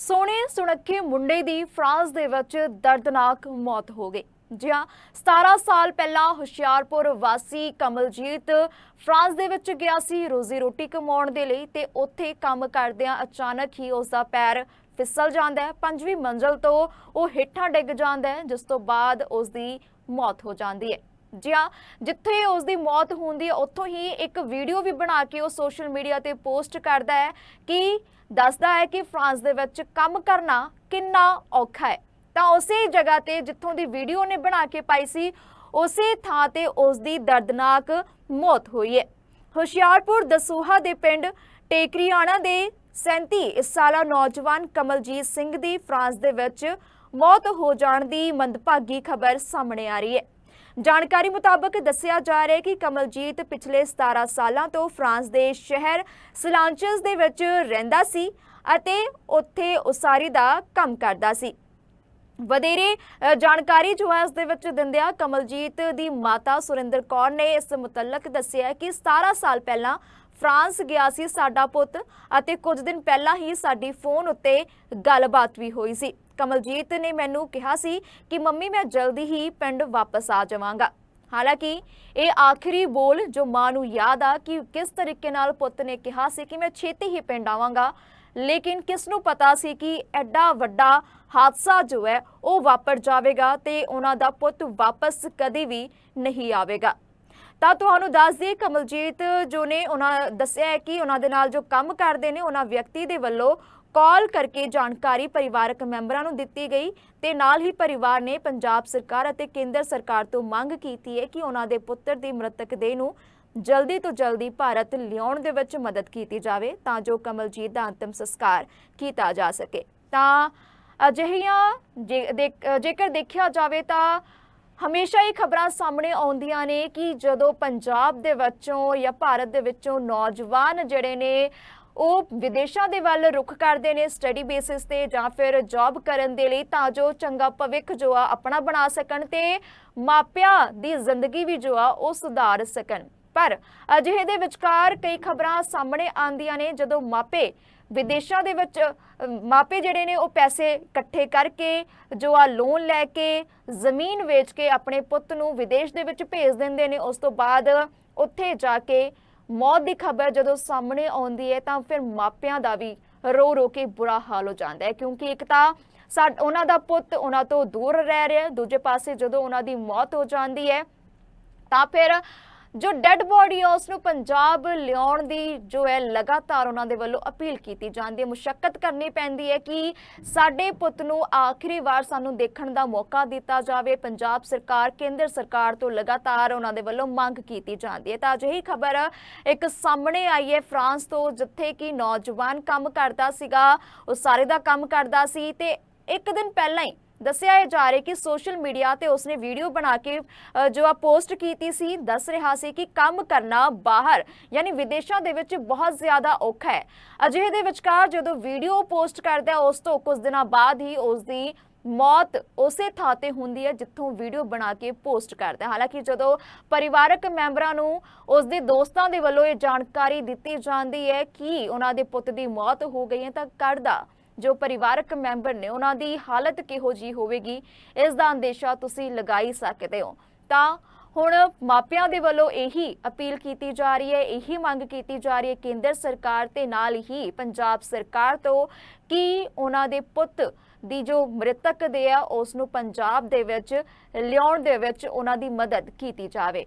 ਸੋਹਣੇ ਸੁਣੱਖੇ ਮੁੰਡੇ ਦੀ ਫਰਾਂਸ ਦੇ ਵਿੱਚ ਦਰਦਨਾਕ ਮੌਤ ਹੋ ਗਈ। ਜੀ ਹਾਂ 17 ਸਾਲ ਪਹਿਲਾਂ ਹੁਸ਼ਿਆਰਪੁਰ ਵਾਸੀ ਕਮਲਜੀਤ ਫਰਾਂਸ ਦੇ ਵਿੱਚ ਗਿਆ ਸੀ ਰੋਜ਼ੀ ਰੋਟੀ ਕਮਾਉਣ ਦੇ ਲਈ ਤੇ ਉੱਥੇ ਕੰਮ ਕਰਦਿਆਂ ਅਚਾਨਕ ਹੀ ਉਸ ਦਾ ਪੈਰ ਫਿਸਲ ਜਾਂਦਾ ਹੈ। ਪੰਜਵੀਂ ਮੰਜ਼ਲ ਤੋਂ ਉਹ ਹੇਠਾਂ ਡਿੱਗ ਜਾਂਦਾ ਹੈ, ਜਿਸ ਤੋਂ ਬਾਅਦ ਉਸ ਦੀ ਮੌਤ ਹੋ ਜਾਂਦੀ ਹੈ। ਜਿਹਾ ਹਾਂ ਜਿੱਥੇ ਉਸ ਦੀ ਮੌਤ ਹੁੰਦੀ ਹੈ, ਉੱਥੋਂ ਹੀ ਇੱਕ ਵੀਡੀਓ ਵੀ ਬਣਾ ਕੇ ਉਹ ਸੋਸ਼ਲ ਮੀਡੀਆ ਤੇ ਪੋਸਟ ਕਰਦਾ ਹੈ ਕਿ ਦੱਸਦਾ ਹੈ ਕਿ ਫਰਾਂਸ ਦੇ ਵਿੱਚ ਕੰਮ ਕਰਨਾ ਕਿੰਨਾ ਔਖਾ ਹੈ। ਤਾਂ ਉਸੇ ਜਗ੍ਹਾ ਤੇ ਜਿੱਥੋਂ ਦੀ ਵੀਡੀਓ ਨੇ ਬਣਾ ਕੇ ਪਾਈ ਸੀ, ਉਸੇ ਥਾਂ ਤੇ ਉਸ ਦੀ ਦਰਦਨਾਕ ਮੌਤ ਹੋਈ ਹੈ। ਹੁਸ਼ਿਆਰਪੁਰ ਦਸੂਹਾ ਦੇ ਪਿੰਡ ਟੇਕਰੀਆਣਾ ਦੇ 37 ਸਾਲਾ ਨੌਜਵਾਨ ਕਮਲਜੀਤ ਸਿੰਘ ਦੀ ਫਰਾਂਸ ਦੇ ਵਿੱਚ ਮੌਤ ਹੋ ਜਾਣ ਦੀ ਮੰਦਭਾਗੀ ਖਬਰ ਸਾਹਮਣੇ ਆ ਰਹੀ ਹੈ। ਜਾਣਕਾਰੀ ਮੁਤਾਬਕ ਦੱਸਿਆ ਜਾ ਰਿਹਾ ਹੈ ਕਿ ਕਮਲਜੀਤ ਪਿਛਲੇ 17 ਸਾਲਾਂ ਤੋਂ ਫਰਾਂਸ ਦੇ ਸ਼ਹਿਰ ਸਲਾਂਚਸ ਦੇ ਵਿੱਚ ਰਹਿੰਦਾ ਸੀ ਅਤੇ ਉੱਥੇ ਉਸਾਰੀ ਦਾ ਕੰਮ ਕਰਦਾ ਸੀ। ਵਧੇਰੇ ਅ, ਜਾਣਕਾਰੀ ਜੋ ਹੈ ਉਸ ਦੇ ਵਿੱਚ ਦਿੰਦਿਆਂ ਕਮਲਜੀਤ ਦੀ ਮਾਤਾ ਸੁਰਿੰਦਰ ਕੌਰ ਨੇ ਇਸ ਮੁਤਲਕ ਦੱਸਿਆ ਕਿ 17 ਸਾਲ ਪਹਿਲਾਂ ਫਰਾਂਸ ਗਿਆ ਸੀ ਸਾਡਾ ਪੁੱਤ ਅਤੇ ਕੁਝ ਦਿਨ ਪਹਿਲਾਂ ਹੀ ਸਾਡੀ ਫੋਨ ਉੱਤੇ ਗੱਲਬਾਤ ਵੀ ਹੋਈ ਸੀ। ਕਮਲਜੀਤ ਨੇ ਮੈਨੂੰ ਕਿਹਾ ਸੀ ਕਿ ਮੰਮੀ, ਮੈਂ ਜਲਦੀ ਹੀ ਪਿੰਡ ਵਾਪਸ ਆ ਜਾਵਾਂਗਾ। ਹਾਲਾਂਕਿ ਇਹ ਆਖਰੀ ਬੋਲ ਜੋ ਮਾਂ ਨੂੰ ਯਾਦ ਆ ਕਿ ਕਿਸ ਤਰੀਕੇ ਨਾਲ ਪੁੱਤ ਨੇ ਕਿਹਾ ਸੀ ਕਿ ਮੈਂ ਛੇਤੀ ਹੀ ਪਿੰਡ ਆਵਾਂਗਾ, ਲੇਕਿਨ ਕਿਸ ਨੂੰ ਪਤਾ ਸੀ ਕਿ ਐਡਾ ਵੱਡਾ ਹਾਦਸਾ ਜੋ ਹੈ ਉਹ ਵਾਪਰ ਜਾਵੇਗਾ ਤੇ ਉਹਨਾਂ ਦਾ ਪੁੱਤ ਵਾਪਸ ਕਦੇ ਵੀ ਨਹੀਂ ਆਵੇਗਾ। ਤਾਂ ਤੁਹਾਨੂੰ ਦੱਸ ਦਈਏ, ਕਮਲਜੀਤ ਜੋ ਨੇ ਉਹਨਾਂ ਦੱਸਿਆ ਕਿ ਉਹਨਾਂ ਦੇ ਨਾਲ ਜੋ ਕੰਮ ਕਰਦੇ ਨੇ, ਉਹਨਾਂ ਵਿਅਕਤੀ ਦੇ ਵੱਲੋਂ ਕਾਲ ਕਰਕੇ ਜਾਣਕਾਰੀ ਪਰਿਵਾਰਕ ਮੈਂਬਰਾਂ ਨੂੰ ਦਿੱਤੀ ਗਈ ਤੇ ਨਾਲ ਹੀ ਪਰਿਵਾਰ ਨੇ ਪੰਜਾਬ ਸਰਕਾਰ ਅਤੇ ਕੇਂਦਰ ਸਰਕਾਰ ਤੋਂ ਮੰਗ ਕੀਤੀ ਹੈ ਕਿ ਉਹਨਾਂ ਦੇ ਪੁੱਤਰ ਦੀ ਮ੍ਰਿਤਕ ਦੇਹ ਨੂੰ ਜਲਦੀ ਤੋਂ ਜਲਦੀ ਭਾਰਤ ਲਿਆਉਣ ਦੇ ਵਿੱਚ ਮਦਦ ਕੀਤੀ ਜਾਵੇ ਤਾਂ ਜੋ ਕਮਲਜੀਤ ਦਾ ਅੰਤਮ ਸੰਸਕਾਰ ਕੀਤਾ ਜਾ ਸਕੇ। ਤਾਂ ਅਜਿਹੀਆਂ ਜੇ- ਜੇਕਰ ਦੇਖਿਆ ਜਾਵੇ ਤਾਂ ਹਮੇਸ਼ਾ ਹੀ ਖਬਰਾਂ ਸਾਹਮਣੇ ਆਉਂਦੀਆਂ ਨੇ ਕਿ ਜਦੋਂ ਪੰਜਾਬ ਦੇ ਵਿੱਚੋਂ ਜਾਂ ਭਾਰਤ ਦੇ ਵਿੱਚੋਂ ਨੌਜਵਾਨ ਜਿਹੜੇ ਨੇ, ਉਹ ਵਿਦੇਸ਼ਾਂ ਦੇ ਵੱਲ ਰੁਖ ਕਰਦੇ ਨੇ ਸਟੱਡੀ ਬੇਸਿਸ ਤੇ ਜਾਂ ਫਿਰ ਜੌਬ ਕਰਨ ਦੇ ਲਈ, ਤਾਂ ਜੋ ਚੰਗਾ ਭਵਿੱਖ ਜੋ ਆ ਆਪਣਾ ਬਣਾ ਸਕਣ ਤੇ ਮਾਪਿਆਂ ਦੀ ਜ਼ਿੰਦਗੀ ਵੀ ਜੋ ਆ ਉਹ ਸੁਧਾਰ ਸਕਣ। ਪਰ ਅਜਿਹੇ ਦੇ ਵਿਚਕਾਰ ਕਈ ਖਬਰਾਂ ਸਾਹਮਣੇ ਆਉਂਦੀਆਂ ਨੇ, ਜਦੋਂ ਮਾਪੇ ਵਿਦੇਸ਼ਾਂ ਦੇ ਵਿੱਚ ਮਾਪੇ ਜਿਹੜੇ ਨੇ ਉਹ ਪੈਸੇ ਇਕੱਠੇ ਕਰਕੇ, ਜੋ ਆ ਲੋਨ ਲੈ ਕੇ, ਜ਼ਮੀਨ ਵੇਚ ਕੇ ਆਪਣੇ ਪੁੱਤ ਨੂੰ ਵਿਦੇਸ਼ ਦੇ ਵਿੱਚ ਭੇਜ ਦਿੰਦੇ ਨੇ, ਉਸ ਤੋਂ ਬਾਅਦ ਉੱਥੇ ਜਾ ਕੇ ਮੌਤ ਦੀ ਖਬਰ ਜਦੋਂ ਸਾਹਮਣੇ ਆਉਂਦੀ ਹੈ, ਤਾਂ ਫਿਰ ਮਾਪਿਆਂ ਦਾ ਵੀ ਰੋ ਰੋ ਕੇ ਬੁਰਾ ਹਾਲ ਹੋ ਜਾਂਦਾ ਹੈ। ਕਿਉਂਕਿ ਇੱਕ ਤਾਂ ਸਾ ਉਹਨਾਂ ਦਾ ਪੁੱਤ ਉਹਨਾਂ ਤੋਂ ਦੂਰ ਰਹਿ ਰਿਹਾ ਦੂਜੇ ਪਾਸੇ ਜਦੋਂ ਉਹਨਾਂ ਦੀ ਮੌਤ ਹੋ ਜਾਂਦੀ ਹੈ, ਤਾਂ ਫਿਰ ਜੋ ਡੈੱਡ ਬੋਡੀ ਹੈ ਉਸ ਨੂੰ ਪੰਜਾਬ ਲਿਆਉਣ ਦੀ ਜੋ ਹੈ ਲਗਾਤਾਰ ਉਹਨਾਂ ਦੇ ਵੱਲੋਂ ਅਪੀਲ ਕੀਤੀ ਜਾਂਦੀ ਹੈ ਮੁਸ਼ਕਲ ਕਰਨੀ ਪੈਂਦੀ ਹੈ ਕਿ ਸਾਡੇ ਪੁੱਤ ਨੂੰ ਆਖਰੀ ਵਾਰ ਸਾਨੂੰ ਦੇਖਣ ਦਾ ਮੌਕਾ ਦਿੱਤਾ ਜਾਵੇ। ਪੰਜਾਬ ਸਰਕਾਰ, ਕੇਂਦਰ ਸਰਕਾਰ ਤੋਂ ਲਗਾਤਾਰ ਉਹਨਾਂ ਦੇ ਵੱਲੋਂ ਮੰਗ ਕੀਤੀ ਜਾਂਦੀ ਹੈ। ਤਾਂ ਅਜਿਹੀ ਖਬਰ ਇੱਕ ਸਾਹਮਣੇ ਆਈ ਹੈ ਫਰਾਂਸ ਤੋਂ, ਜਿੱਥੇ ਕਿ ਨੌਜਵਾਨ ਕੰਮ ਕਰਦਾ ਸੀਗਾ, ਉਹ ਸਾਰੇ ਦਾ ਕੰਮ ਕਰਦਾ ਸੀ ਤੇ ਇੱਕ ਦਿਨ ਪਹਿਲਾਂ ਹੀ ਦੱਸਿਆ ਇਹ ਜਾ ਰਿਹਾ ਕਿ ਸੋਸ਼ਲ ਮੀਡੀਆ ਤੇ ਉਸਨੇ ਵੀਡੀਓ ਬਣਾ ਕੇ ਅ, ਜੋ ਆ ਪੋਸਟ ਕੀਤੀ ਸੀ ਦੱਸ ਰਿਹਾ ਸੀ ਕਿ ਕੰਮ ਕਰਨਾ ਬਾਹਰ ਯਾਨੀ ਵਿਦੇਸ਼ਾਂ ਦੇ ਵਿੱਚ ਬਹੁਤ ਜ਼ਿਆਦਾ ਔਖਾ ਹੈ। ਅਜਿਹੇ ਦੇ ਵਿਚਕਾਰ ਜਦੋਂ ਵੀਡੀਓ ਪੋਸਟ ਕਰਦਾ ਉਸ ਤੋਂ ਕੁਝ ਦਿਨਾਂ ਬਾਅਦ ਹੀ ਉਸ ਦੀ ਮੌਤ ਉਸੇ ਥਾਂ ਤੇ ਹੁੰਦੀ ਹੈ ਜਿੱਥੋਂ ਵੀਡੀਓ ਬਣਾ ਕੇ ਪੋਸਟ ਕਰਦਾ। ਹਾਲਾਂਕਿ ਜਦੋਂ ਪਰਿਵਾਰਕ ਮੈਂਬਰਾਂ ਨੂੰ ਉਸ ਦੇ ਦੋਸਤਾਂ ਦੇ ਵੱਲੋਂ ਇਹ ਜਾਣਕਾਰੀ ਦਿੱਤੀ ਜਾਂਦੀ ਹੈ ਕਿ ਉਹਨਾਂ ਦੇ ਪੁੱਤ ਦੀ ਮੌਤ ਹੋ ਗਈ ਹੈ ਤਾਂ ਕਰਦਾ ਜੋ ਪਰਿਵਾਰਕ ਮੈਂਬਰ ਨੇ ਉਹਨਾਂ ਦੀ ਹਾਲਤ ਕਿਹੋ ਜੀ ਹੋਵੇਗੀ, ਇਸ ਦਾ ਅੰਦੇਸ਼ਾ ਤੁਸੀਂ ਲਗਾਈ ਸਕਦੇ ਹੋ। ਤਾਂ ਹੁਣ ਮਾਪਿਆਂ ਦੇ ਵੱਲੋਂ ਇਹੀ ਅਪੀਲ ਕੀਤੀ ਜਾ ਰਹੀ ਹੈ, ਇਹੀ ਮੰਗ ਕੀਤੀ ਜਾ ਰਹੀ ਹੈ ਕੇਂਦਰ ਸਰਕਾਰ ਤੇ ਨਾਲ ਹੀ ਪੰਜਾਬ ਸਰਕਾਰ ਤੋਂ ਕਿ ਉਹਨਾਂ ਦੇ ਪੁੱਤ ਦੀ ਜੋ ਮ੍ਰਿਤਕ ਦੇ ਆ, ਉਸ ਨੂੰ ਪੰਜਾਬ ਦੇ ਵਿੱਚ ਲਿਆਉਣ ਦੇ ਵਿੱਚ ਉਹਨਾਂ ਦੀ ਮਦਦ ਕੀਤੀ ਜਾਵੇ।